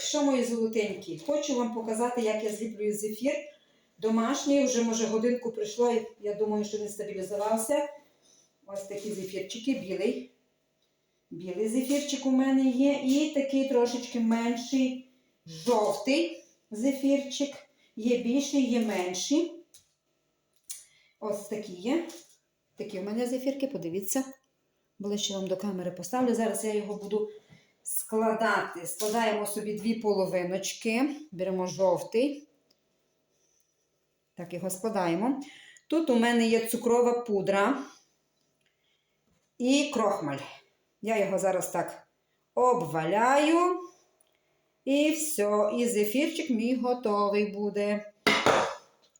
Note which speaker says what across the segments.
Speaker 1: що мої золотенькі? Хочу вам показати, як я зліплюю зефір. Домашній, вже може годинку прийшло, я думаю, що він стабілізувався. Ось такі зефірчики, білий. Білий зефірчик у мене є. І такий трошечки менший жовтий зефірчик. Є більший, є менший. Ось такі є. Такі у мене зефірки, подивіться. Ближче вам до камери поставлю. Зараз я його буду складати. Складаємо собі дві половиночки. Беремо жовтий. Так, його складаємо. Тут у мене є цукрова пудра і крохмаль. Я його зараз так обваляю. І все, і зефірчик мій готовий буде.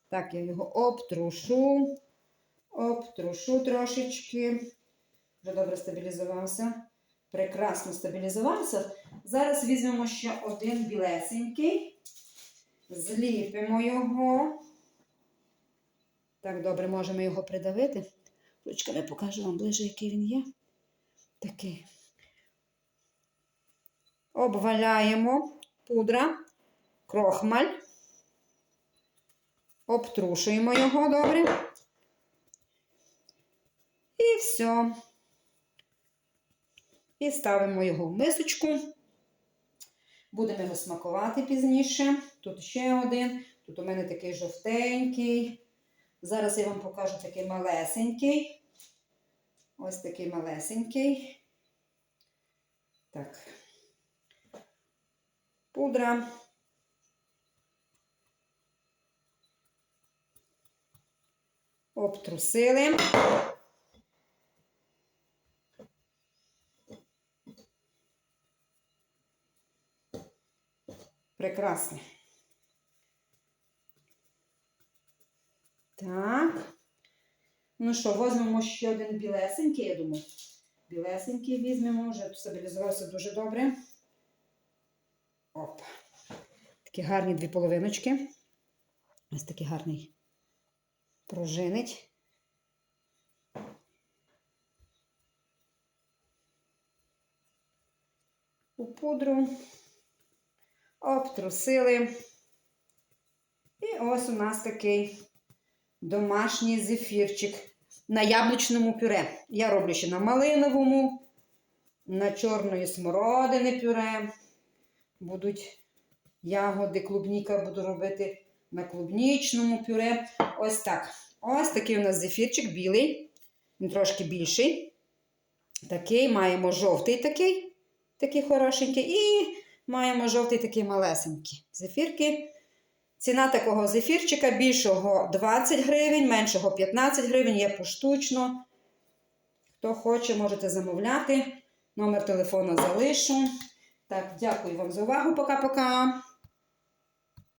Speaker 1: Так, я його обтрушу, обтрушу трошечки. Вже добре стабілізувався. Прекрасно стабілізувався. Зараз візьмемо ще один білесенький. Зліпимо його. Так, добре, можемо його придавити. Ручками покажу вам ближче, який він є. Такий. Обваляємо пудра, крохмаль. Обтрушуємо його добре. І все. І ставимо його в мисочку. Будемо його смакувати пізніше. Тут ще один. Тут у мене такий жовтенький. Зараз я вам покажу такий малесенький. Ось такий малесенький. Так. Пудра. Обтрусили. Прекрасно. Так. Ну що, візьмемо ще один білесенький, я думаю. Білесенький візьмемо, вже стабілізувався дуже добре. Оп. Такі гарні дві половиночки. Ось такий гарний пружинить. У пудру. Обтрусили. І ось у нас такий домашній зефірчик на яблучному пюре. Я роблю ще на малиновому, на чорної смородини пюре. Будуть ягоди, клубніка буду робити на клубнічному пюре. Ось так. Ось такий у нас зефірчик білий. Він трошки більший. Такий, маємо жовтий такий, такий хорошенький. І маємо жовтий такий малесенький. Зефірки. Ціна такого зефірчика більшого 20 гривень, меншого 15 гривень, є поштучно. Хто хоче, можете замовляти. Номер телефону залишу. Так, дякую вам за увагу. Пока-пока.